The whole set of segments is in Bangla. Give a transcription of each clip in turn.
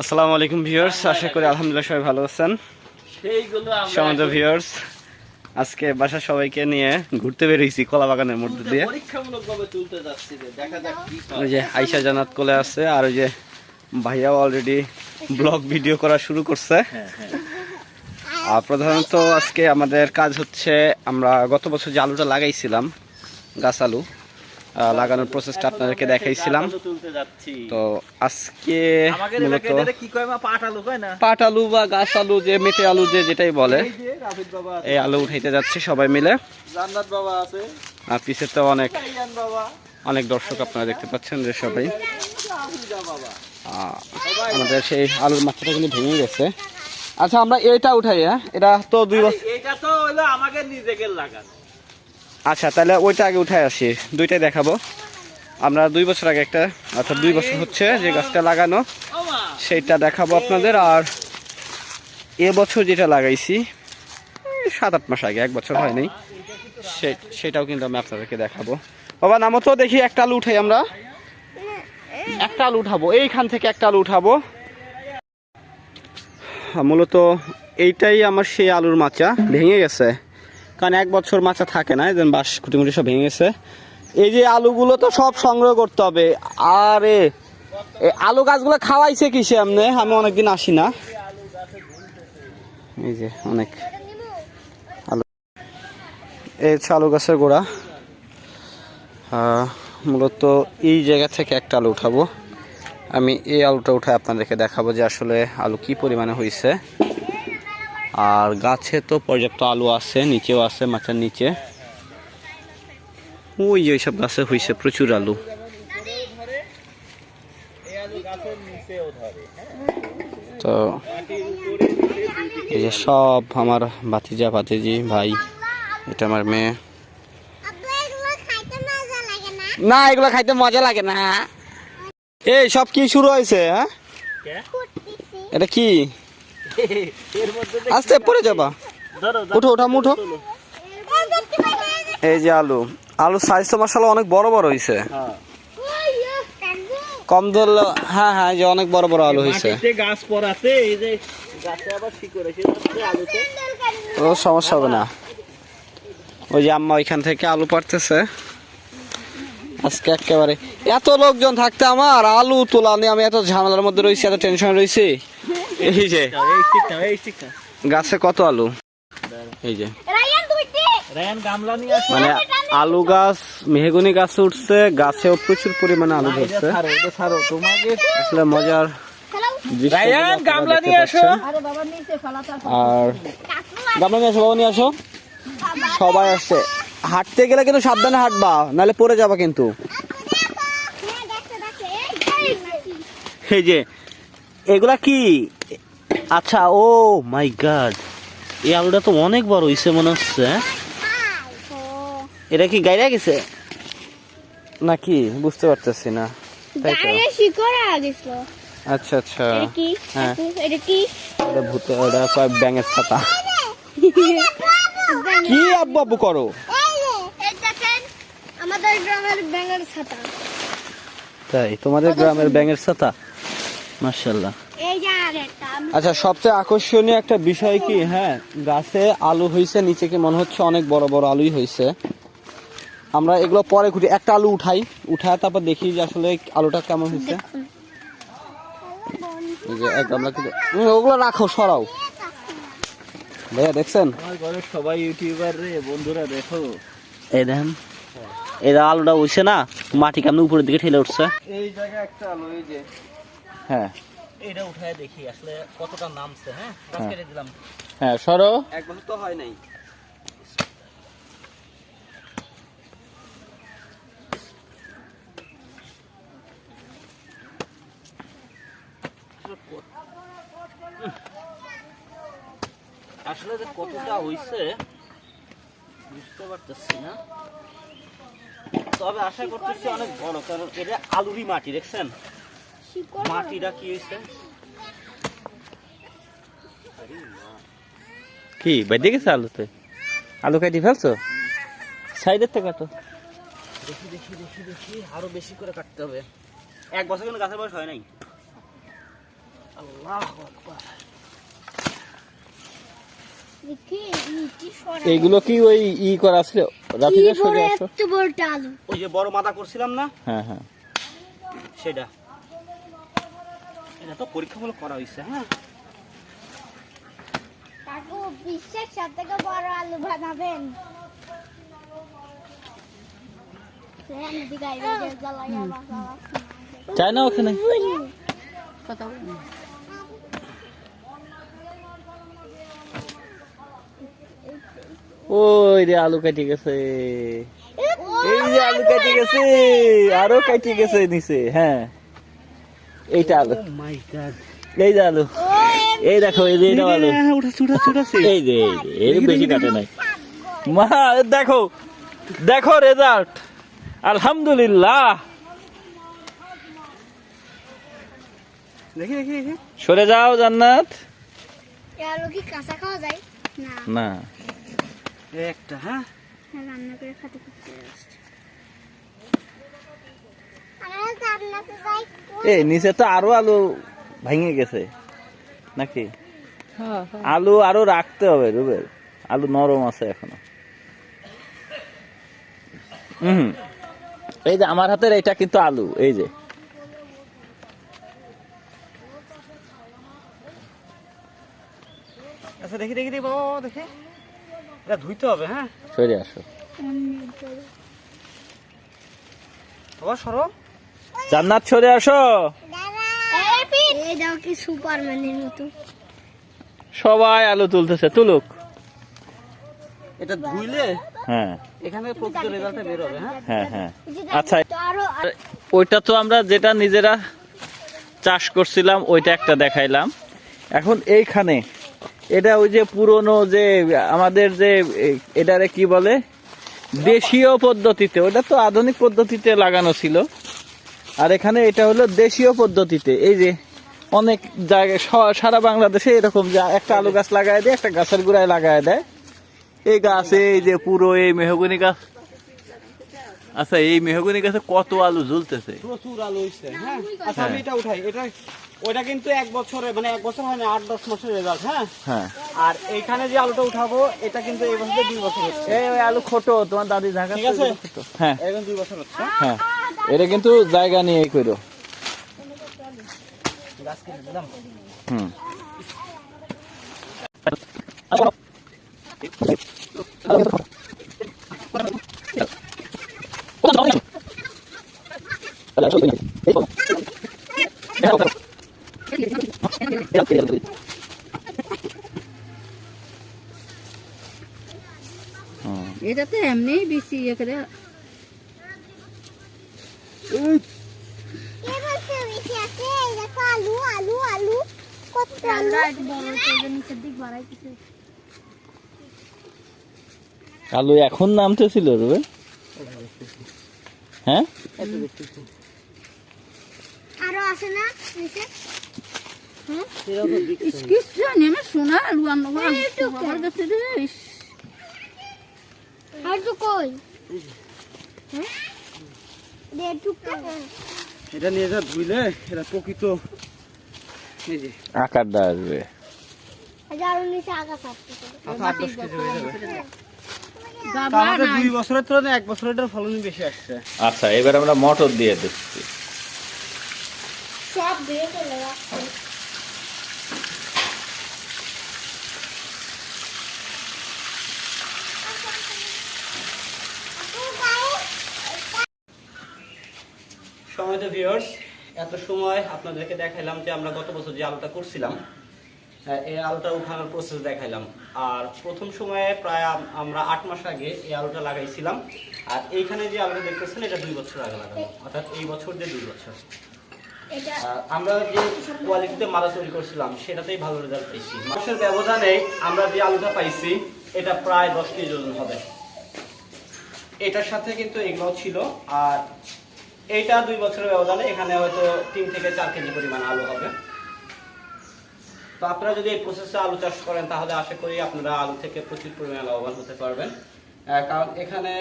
আসসালামু আলাইকুম ভিউয়ার্স আশা করি আলহামদুলিল্লাহ সবাই ভালো আছেন। সমাজ ভিউয়ার্স আজকে বাসা সবাইকে নিয়ে ঘুরতে বেরিয়েছি কলা বাগানের মধ্যে দিয়ে। হয়। ওই যে আইসা জানাত কোলে আছে আর ওই যে ভাইয়াও অলরেডি ব্লগ ভিডিও করা শুরু করছে। আর প্রধানত আজকে আমাদের কাজ হচ্ছে আমরা গত বছর যে আলুটা লাগাইছিলাম গাছ আলু লাগানোর প্রসেসটা আপনাদেরকে দেখাইছিলাম। তো আজকে মূলত পাট আলু বা গাছ আলু যে মেটে আলু যে যেটাই বলে এই আলু উঠাইতে যাচ্ছে সবাই মিলে। আর পিছে তো অনেক অনেক দর্শক আপনারা দেখতে পাচ্ছেন যে সবাই। আমাদের সেই আলুর মাথাটা কিন্তু ভেঙে গেছে। আচ্ছা আমরা এটা উঠাই হ্যাঁ? এটা তো দুই বছর এটা তো হলো আমাকে নিজেকে লাগানো। আচ্ছা তাহলে ওইটা আগে উঠাই আসি। দুইটাই দেখাবো। আমরা দুই বছর আগে একটা, অর্থাৎ দুই বছর হচ্ছে যে গাছটা লাগানো, সেইটা দেখাবো আপনাদের। আর এবছর যেটা লাগাইছি সাত আট মাস আগে, এক বছর হয়নি। সেটাও কিন্তু আমি আপনাদেরকে দেখাবো। বাবা, নামো তো দেখি, একটা আলু উঠাই আমরা। একটা আলু উঠাবো, এইখান থেকে একটা আলু উঠাবো। মূলত এইটাই আমার সেই আলুর মাচা, ভেঙে গেছে। কারণ এক বছর মাচা থাকে না যে বাঁশ খুঁটি খুঁটি সব ভেঙে গেছে। এই যে আলুগুলো তো সব সংগ্রহ করতে হবে। আরে আলু গাছগুলো খাওয়াইছে কিসে এমনি আমি অনেকদিন আসি না। এই যে অনেক আলু। এই হচ্ছে আলু গাছের গোড়া। মূলত এই জায়গা থেকে একটা আলু উঠাবো। আমি এই আলুটা উঠে আপনাদেরকে দেখাবো যে আসলে আলু কি পরিমাণে হয়েছে আর গাছে তো পর্যাপ্ত আলু আছে নিচেও আছে মাচার নিচে। ওই যে ওইসব গাছে হয়েছে প্রচুর আলু। তো এই যে সব আমার ভাতিজা ভাতিজি ভাই এটা আমার মেয়ে। না এগুলো খাইতে মজা লাগে না। এই সব কি শুরু হয়েছে হ্যাঁ? এটা কি? আস্তে পড়ে যাবা। উঠো ওঠা মুঠো এই যে আলু। আলু সাইজ তো মাসাল অনেক বড় বড় হয়েছে হ্যাঁ। কম ধরলে হ্যাঁ হ্যাঁ যে অনেক বড় বড় আলু হয়েছে গাছ পড়াতে এই যে ও সমস্যা হবে না। ওই যে আম্মা ওইখান থেকে আলু পারতেছে আজকে একেবারে এত লোকজন থাকতে আমার আলু তোলা নিয়ে আমি এত ঝামেলার মধ্যে রয়েছি এত টেনশন রয়েছি এই যে গাছে কত আলু এই যে রায়ান গামলা নিয়ে আসো মানে আলু গাছ মেহগুনি গাছ উঠছে গাছেও প্রচুর পরিমাণে আলু ধরছে আসলে মজার আর গামলা নিয়ে আসো বাবা নিয়ে আসো সবাই আসছে হাঁটতে গেলে কিন্তু সাবধানে হাঁটবা নাহলে পড়ে যাবা কিন্তু এই যে এগুলা কি? আচ্ছা ও মাই গড। এই আলুটা তো অনেক বড় হইছে মনে হচ্ছে হ্যাঁ? এটা কি গাইরা গেছে? নাকি? বুঝতে পারতেছি না। আচ্ছা আচ্ছা। হ্যাঁ। আপু, এটা কি? এটা ভূতে এটা কয় ব্যাঙের ছাতা। কি আব্বু আব্বু করো? আমাদের গ্রামের ব্যাঙের ছাতা। তাই তোমাদের গ্রামের ব্যাঙের ছাতা? মার্শাল্লাহ আচ্ছা সবচেয়ে আকর্ষণীয় একটা বিষয় কি? হ্যাঁ গাছে আলু হয়েছে নিচে কি মনে হচ্ছে অনেক বড় বড় আলুই হয়েছে আমরা এগুলো পরে খুঁটি একটা আলু উঠাই উঠায় তারপর দেখি যে আসলে আলুটা কেমন হয়েছে এই যে এক গামলা কিন্তু ওগুলো রাখো সরাও। ভাইয়া দেখছেন? সবাই ইউটিউবার রে বন্ধুরা দেখো। এই দেখেন এটা আলুটা উঠছে না মাটি কেমন উপরের দিকে ঠেলে উঠছে। এই জায়গায় একটা আলু এই যে। হ্যাঁ। এটা উঠায় দেখি আসলে কতটা নামছে হ্যাঁ? গাছ হ্যাঁ। কেটে দিলাম। হ্যাঁ সরো। এক বছর তো হয় নাই। আসলে যে কতটা হইছে বুঝতে পারতেছি না। তবে আশা করতেছি অনেক বড় কারণ এটা আলুরি মাটি দেখছেন? মাটিটা কি হয়েছে? কি বাইরে গেছে আলুতে? আলু কাটি ফেলছো? সাইডের থেকে কাটো দেখি দেখি দেখি দেখি আরও বেশি করে কাটতে হবে। এক বছর কিন্তু গাছের বয়স হয় নাই। আল্লাহ এইগুলো কি ওই ই করা কি বড় সরে আসো ওই যে বড় মাথা করছিলাম না? হ্যাঁ হ্যাঁ। সেটা। এটা তো পরীক্ষামূলক করা হয়েছে হ্যাঁ। কাকু বিশ্বের সব থেকে বড় আলু বানাবেন। হ্যাঁ। চাই না ওখানে। ওই রে আলু কেটে গেছে। এই যে আলু কেটে গেছে আরও কেটে গেছে নিচে হ্যাঁ। এইটা আলু। এই যে আলু। এই দেখো এই যে এটা আলু। উঠাচ্ছে উঠাচ্ছে এই যে এই যে বেশি কাটে নাই। মা দেখো দেখো রেজাল্ট আলহামদুলিল্লাহ। দেখি দেখি দেখি। সরে যাও জান্নাত। না। না। একটা হ্যাঁ। হ্যাঁ, রান্না করে খেতে নিচে তো আরও আলু ভেঙে গেছে নাকি? আলু আরও রাখতে হবে রুবেল। আলু নরম আছে এখনও। হুম। এই যে আমার হাতের এটা কিন্তু আলু এই যে। আচ্ছা দেখি দেখি দেখি বাবা বাবা, দেখি। এটা ধুইতে হবে হ্যাঁ? সরে আসো। বাবা সরো। জান্নাত সরে আসো। এই দাও কি সুপারম্যানের মতো। সবাই আলু তুলতেছে তুলুক। এটা ধুইলে হ্যাঁ। এখানে প্রকৃত রেজাল্টটা বের হবে হ্যাঁ? হ্যাঁ আচ্ছা। ওইটা তো আমরা যেটা নিজেরা চাষ করছিলাম ওইটা একটা দেখাইলাম। এখন এইখানে এটা ওই যে পুরনো যে আমাদের যে এটারে কি বলে? দেশীয় পদ্ধতিতে ওটা তো আধুনিক পদ্ধতিতে লাগানো ছিল। আর এখানে এটা হলো দেশীয় পদ্ধতিতে। এই যে অনেক জায়গায় সারা বাংলাদেশে এরকম যে একটা আলু গাছ লাগায় দেয় একটা গাছের গোড়ায় লাগায় দেয়। এই গাছ এই যে পুরো এই মেহগনি গাছ। আচ্ছা এই মেহগনি গাছে কত আলু ঝুলতেছে? প্রচুর আলু হয়েছে হ্যাঁ? আচ্ছা আমি এটা উঠাই। এটা ওইটা কিন্তু এক বছরে মানে এক বছর হয় না আট দশ মাসের রেজাল্ট হ্যাঁ? হ্যাঁ। আর এইখানে যে আলুটা উঠাবো এটা কিন্তু এই বছর দুই বছর হচ্ছে। এই ওই আলু ছোট তোমার দাদি ঢাকা ঠিক আছে। হ্যাঁ। এখন দুই বছর হচ্ছে। হ্যাঁ। এটা কিন্তু জায়গা নিয়ে করো গাছ কেটে দিলাম হুম এটা তো এমনি বেশি ইয়ে করে কে বলছে বেশি আছে এই দেখো আলু আলু আলু কত আলু বড় করে নিচের দিক বাড়াইতেছে আলু এখন নামতেছিল রুবে হ্যাঁ? আরও আছে না? নিচে? শোনা আলু আমার কাছে আর তো কই? হ্যাঁ এটা নিয়ে যা ধুইলে এটা প্রকৃত। যে। আকারটা আসবে। আচ্ছা হয়ে আচ্ছা এবার আমরা মটর দিয়ে দিচ্ছি। সব দিয়ে সময় তো ভিউয়ার্স এত সময় আপনাদেরকে দেখাইলাম যে আমরা গত বছর যে আলুটা করছিলাম হ্যাঁ, এই আলুটা উঠানোর প্রসেস দেখাইলাম। আর প্রথম সময়ে প্রায় আমরা আট মাস আগে এই আলুটা লাগাইছিলাম। আর এইখানে যে আলুটা দেখতেছেন এটা দুই বছর আগে লাগানো। অর্থাৎ এই বছর যে দুই বছর। আমরা যে কোয়ালিটিতে মালা তৈরি করছিলাম সেটাতেই ভালো রেজাল্ট পেয়েছি মাসের ব্যবধানে আমরা যে আলুটা পাইছি এটা প্রায় দশ কেজি ওজন হবে। এটার সাথে কিন্তু এগুলো ছিল। আর এইটা দুই বছরের ব্যবধানে এখানে হয়তো তিন থেকে চার কেজি পরিমাণ আলু হবে। তো আপনারা যদি এই প্রসেসে আলু চাষ করেন, তাহলে আশা করি আপনারা আলু থেকে প্রচুর পরিমাণে লাভবান হতে পারবেন। কারণ এখানে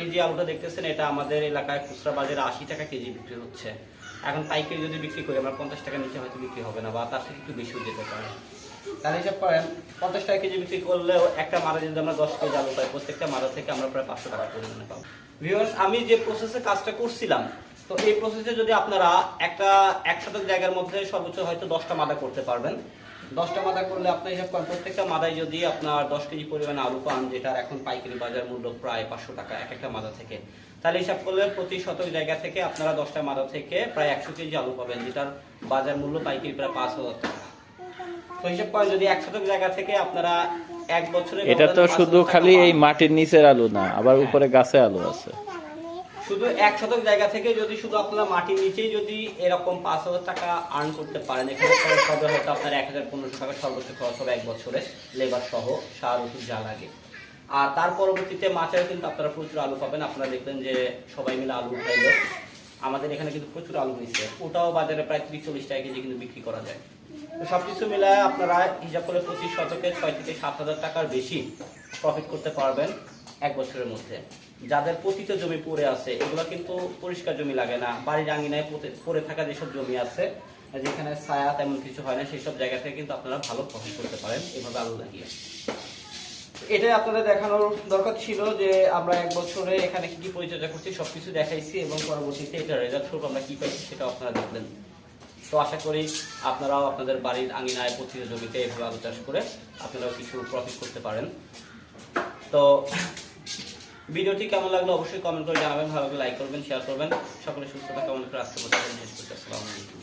এই যে আলুটা দেখতেছেন, এটা আমাদের এলাকায় খুচরা বাজারে আশি টাকা কেজি বিক্রি হচ্ছে। এখন পাইকারি যদি বিক্রি করি, আমরা পঞ্চাশ টাকা নিচে হয়তো বিক্রি হবে না বা তার থেকে একটু বেশিও যেতে পারে। তাহলে হিসাব করেন, পঞ্চাশ টাকা কেজি বিক্রি করলেও একটা মারা যদি আমরা দশ কেজি আলু পাই, প্রত্যেকটা মারা থেকে আমরা প্রায় পাঁচশো টাকা পরিমাণে পাবো। ভিউয়ার্স আমি যে প্রসেসে কাজটা করছিলাম তো এই প্রসেসে যদি আপনারা একটা এক শতক জায়গার মধ্যে সর্বোচ্চ হয়তো দশটা মাদা করতে পারবেন। দশটা মাদা করলে আপনি হিসাব করেন প্রত্যেকটা মাদায় যদি আপনার দশ কেজি পরিমাণে আলু পান যেটার এখন পাইকারি বাজার মূল্য প্রায় পাঁচশো টাকা এক একটা মাদা থেকে তাহলে হিসাব করলে প্রতি শতক জায়গা থেকে আপনারা দশটা মাদা থেকে প্রায় একশো কেজি আলু পাবেন যেটার বাজার মূল্য পাইকারি প্রায় পাঁচ হাজার টাকা। তো হিসাব করেন যদি এক শতক জায়গা থেকে আপনারা এক বছরে এটা তো শুধু খালি এই মাটির নিচের আলু না আবার উপরে গাছে আলু আছে। শুধু এক শতক জায়গা থেকে যদি শুধু আপনারা মাটির নিচেই যদি এরকম পাঁচ হাজার টাকা আর্ন করতে পারেন, এখানে খরচ হবে হয়তো আপনার এক হাজার পনেরোশো টাকা সর্বোচ্চ খরচ হবে এক বছরে লেবার সহ, সার, ওষুধ যা লাগে। আর তার পরবর্তীতে মাছেরও কিন্তু আপনারা প্রচুর আলু পাবেন। আপনারা দেখবেন যে সবাই মিলে আলু উঠাইলো। আমাদের এখানে কিন্তু প্রচুর আলু হয়েছে। ওটাও বাজারে প্রায় ত্রিশ চল্লিশ টাকা কেজি কিন্তু বিক্রি করা যায়। তো সব কিছু মিলায় আপনারা হিসাব করে প্রতি শতকে ছয় থেকে সাত হাজার টাকার বেশি প্রফিট করতে পারবেন। এক বছরের মধ্যে। যাদের পতিত জমি পড়ে আছে, এগুলো কিন্তু পরিষ্কার জমি লাগে না। বাড়ির আঙিনায় পড়ে- থাকা যেসব জমি আছে, যেখানে ছায়া তেমন কিছু হয় না সেসব জায়গা থেকে কিন্তু আপনারা ভালো প্রফিট করতে পারেন এইভাবে আলু লাগিয়ে। এটাই আপনাদের দেখানোর দরকার ছিল যে আমরা এক বছরে এখানে কি কি পরিচর্যা করছি, সবকিছু দেখাইছি এবং পরবর্তীতে এটা রেজাল্ট স্বরূপ আমরা কি পাইছি সেটা আপনারা দেখলেন তো আশা করি আপনারাও আপনাদের বাড়ির আঙিনায় পতিত জমিতে এভাবে আলু চাষ করে আপনারাও কিছু প্রফিট করতে পারেন। তো ভিডিওটি কেমন লাগল অবশ্যই কমেন্ট করে জানাবেন, ভালো লাগলে লাইক করবেন শেয়ার করবেন। সকলে সুস্থতা কেমন করে আসতে পর্যন্ত শেষ আসসালামু আলাইকুম।